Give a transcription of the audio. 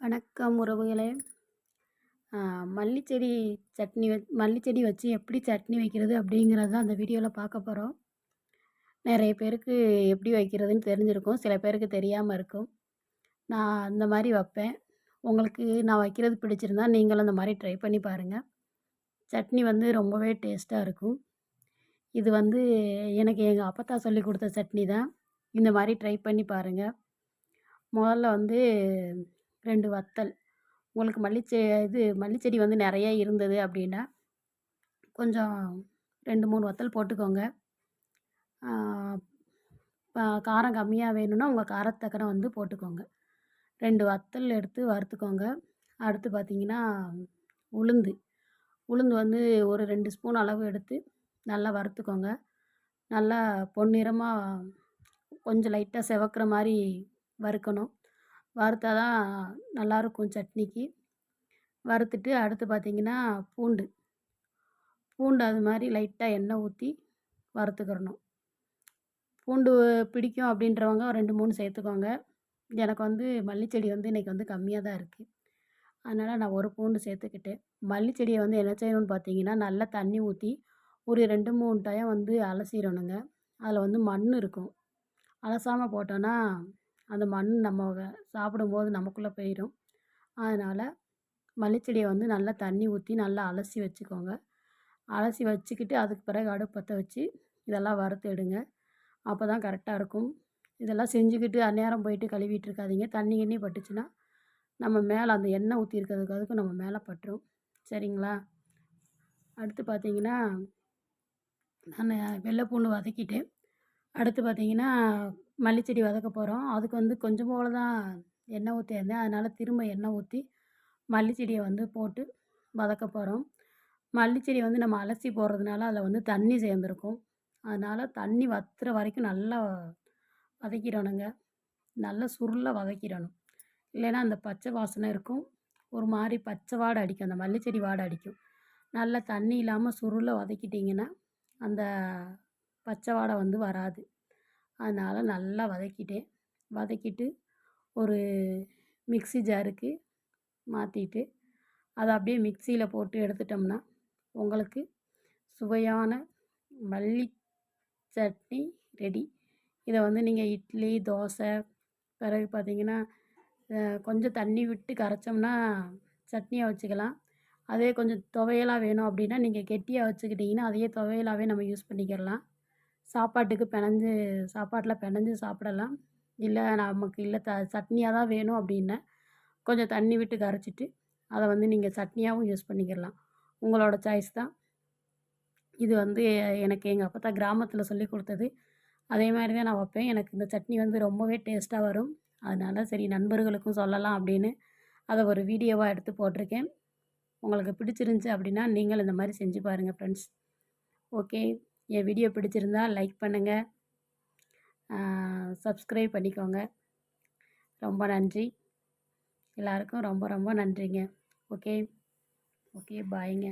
வணக்கம் உறவுகளே. மல்லிச்செடி சட்னி வ மல்லிச்செடி வச்சு எப்படி சட்னி வைக்கிறது அப்படிங்கிறது தான் அந்த வீடியோவில் பார்க்க போகிறோம் நிறைய பேருக்கு எப்படி வைக்கிறதுன்னு தெரிஞ்சிருக்கும் சில பேருக்கு தெரியாமல் இருக்கும். நான் அந்த மாதிரி வைப்பேன். உங்களுக்கு நான் வைக்கிறது பிடிச்சிருந்தா நீங்களும் அந்த மாதிரி ட்ரை பண்ணி பாருங்கள் சட்னி வந்து ரொம்பவே டேஸ்ட்டாக இருக்கும். இது வந்து எனக்கு எங்கள் அப்பத்தா சொல்லி கொடுத்த சட்னி தான். இந்த மாதிரி ட்ரை பண்ணி பாருங்கள் முதல்ல வந்து ரெண்டு வத்தல். உங்களுக்கு மல்லிச்செ இது மல்லிச்செடி வந்து நிறைய இருந்தது அப்படின்னா கொஞ்சம் ரெண்டு மூணு வத்தல் போட்டுக்கோங்க. காரம் கம்மியாக வேணும்னா உங்கள் காரத்தக்கன வந்து போட்டுக்கோங்க. ரெண்டு வத்தல் எடுத்து வறுத்துக்கோங்க. அடுத்து பார்த்திங்கன்னா உளுந்து. உளுந்து வந்து ஒரு ரெண்டு ஸ்பூன் அளவு எடுத்து நல்லா வறுத்துக்கோங்க. நல்லா பொன்னிறமாக கொஞ்சம் லைட்டாக செவக்கிற மாதிரி வறுக்கணும். வறுத்தால் தான் நல்லாயிருக்கும் சட்னிக்கு. வறுத்துட்டு அடுத்து பார்த்திங்கன்னா பூண்டு. பூண்டு அது மாதிரி லைட்டாக எண்ணெய் ஊற்றி வறுத்துக்கிறணும். பூண்டு பிடிக்கும் அப்படின்றவங்க ரெண்டு மூணு சேர்த்துக்கோங்க. எனக்கு வந்து மல்லிச்செடி வந்து இன்றைக்கி வந்து கம்மியாக தான் இருக்குது அதனால் நான் ஒரு பூண்டு சேர்த்துக்கிட்டேன். மல்லிச்செடியை வந்து என்ன செய்யணும்னு பார்த்தீங்கன்னா நல்லா தண்ணி ஊற்றி ஒரு ரெண்டு மூணு டைம் வந்து அலசிடணுங்க அதில் வந்து மண் இருக்கும். அலசாமல் போட்டோன்னா அந்த மண் நம்ம சாப்பிடும்போது நமக்குள்ளே போயிடும் அதனால் மல்லிச்செடியை வந்து நல்லா தண்ணி ஊற்றி நல்லா அலசி வச்சுக்கோங்க. அலசி வச்சுக்கிட்டு அதுக்கு பிறகு அடுப்பு பற்ற வச்சு இதெல்லாம் வறுத்து எடுங்க. அப்போ தான் கரெக்டாக இருக்கும். இதெல்லாம் செஞ்சுக்கிட்டு அந்நேரம் போயிட்டு கழுவிட்டு இருக்காதீங்க. தண்ணி கிண்ணி பட்டுச்சுன்னா நம்ம மேலே அந்த எண்ணெய் ஊற்றி இருக்கிறதுக்கு அதுக்கும் நம்ம மேலே பட்டுரும். சரிங்களா? அடுத்து பார்த்திங்கன்னா நான் வெள்ளைப்பூண்டு வதக்கிட்டேன். அடுத்து பார்த்தீங்கன்னா மல்லிச்செடி வதக்க போகிறோம் அதுக்கு வந்து கொஞ்சம் போல் தான் எண்ணெய் ஊற்றியிருந்தேன் அதனால் திரும்ப எண்ணெய் ஊற்றி மல்லிச்செடியை வந்து போட்டு வதக்க போகிறோம் மல்லிச்செடி வந்து நம்ம அலசி போடுறதுனால அதில் வந்து தண்ணி சேர்ந்துருக்கும். அதனால் தண்ணி வத்துற வரைக்கும் நல்லா வதக்கிடணுங்க. நல்லா சுருளாக வதக்கிடணும். இல்லைன்னா அந்த பச்சை வாசனை இருக்கும். ஒரு மாதிரி பச்சை வாடை அடிக்கும். அந்த மல்லிச்செடி வாடை அடிக்கும். நல்லா தண்ணி இல்லாமல் சுருளை வதக்கிட்டிங்கன்னா அந்த பச்சை வாடை வந்து வராது. அதனால் நல்லா வதக்கிட்டேன் வதக்கிட்டு ஒரு மிக்ஸி ஜாருக்கு மாற்றிட்டு அதை அப்படியே மிக்சியில் போட்டு எடுத்துட்டோம்னா உங்களுக்கு சுவையான மல்லி சட்னி ரெடி. இதை வந்து நீங்கள் இட்லி தோசை பிறகு பார்த்தீங்கன்னா கொஞ்சம் தண்ணி விட்டு கரைச்சோம்னா சட்னியாக வச்சுக்கலாம். அதே கொஞ்சம் துவையலாக வேணும் அப்படின்னா நீங்கள் கெட்டியாக வச்சுக்கிட்டிங்கன்னா அதையே துவையலாகவே நம்ம யூஸ் பண்ணிக்கிடலாம் சாப்பாட்டுக்கு பினஞ்சு சாப்பாட்டில் பினஞ்சு சாப்பிடலாம். இல்லை நமக்கு இல்லை த சட்னியாக தான் வேணும் அப்படின்னா கொஞ்சம் தண்ணி விட்டு கரைச்சிட்டு அதை வந்து நீங்கள் சட்னியாகவும் யூஸ் பண்ணிக்கிடலாம். உங்களோட சாய்ஸ் தான். இது வந்து எனக்கு எங்கள் அப்பா தான் கிராமத்தில் சொல்லி கொடுத்தது. அதே மாதிரி தான் நான் வைப்பேன். எனக்கு இந்த சட்னி வந்து ரொம்பவே டேஸ்ட்டாக வரும். அதனால் சரி நண்பர்களுக்கும் சொல்லலாம் அப்படின்னு அதை ஒரு வீடியோவாக எடுத்து போட்டிருக்கேன். உங்களுக்கு பிடிச்சிருந்துச்சி அப்படின்னா நீங்கள் இந்த மாதிரி செஞ்சு பாருங்கள் ஃப்ரெண்ட்ஸ் ஓகே என் வீடியோ பிடிச்சிருந்தா லைக் பண்ணுங்கள் சப்ஸ்கிரைப் பண்ணிக்கோங்க. ரொம்ப நன்றி. எல்லாருக்கும் ரொம்ப ரொம்ப நன்றிங்க. ஓகே. ஓகே பாய்ங்க.